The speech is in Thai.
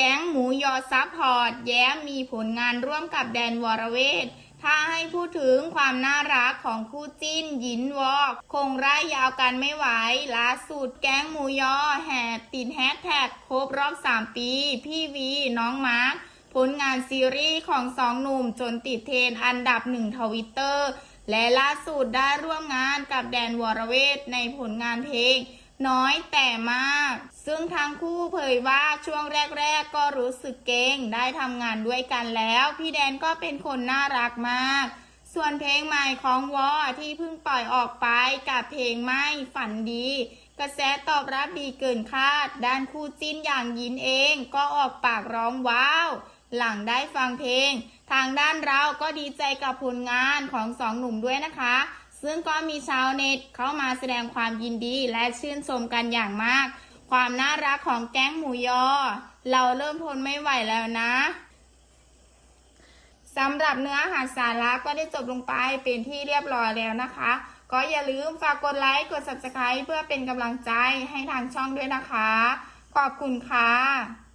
แก๊งหมูยอซัพพอร์ต แย้มมีผลงานร่วมกับแดนวรเวทถ้าให้พูดถึงความน่ารักของคู่จิ้นหยินวอก คงไร่ายยาวกันไม่ไหวล่าสุดแก๊งหมูยอแห่ติดแฮชแท็กครบรอบ 3 ปี พี่วีน้องมาร์คผลงานซีรีส์ของสองหนุ่มจนติดเทรนอันดับหนึ่งทวิตเตอร์และล่าสุดได้ร่วมงานกับแดนวรเวทในผลงานเพลง น้อยแต่มาก ซึ่งทั้งคู่เผยว่าช่วงแรก ๆ ก็รู้สึกเก่งได้ทำงานด้วยกันแล้ว พี่แดนก็เป็นคนน่ารักมาก ส่วนเพลงใหม่ของวอที่เพิ่งปล่อยออกไปกับเพลงไม่ฝันดี กระแสตอบรับดีเกินคาด ด้านคู่จิ้นอย่างยินเองก็ออกปากร้องว้าว หลังได้ฟังเพลง ทางด้านเราก็ดีใจกับผลงานของสองหนุ่มด้วยนะคะ ซึ่งก็มีชาวเน็ตเข้ามาแสดงความยินดีและชื่นชมกันอย่างมาก ความน่ารักของแก๊งหมูยอ เราเริ่มทนไม่ไหวแล้วนะสำหรับเนื้อหาสาระก็ได้จบลงไปเป็นที่เรียบร้อยแล้วนะคะ ก็อย่าลืมฝากกดไลค์ กด subscribe เพื่อเป็นกำลังใจให้ทางช่องด้วยนะคะ ขอบคุณค่ะ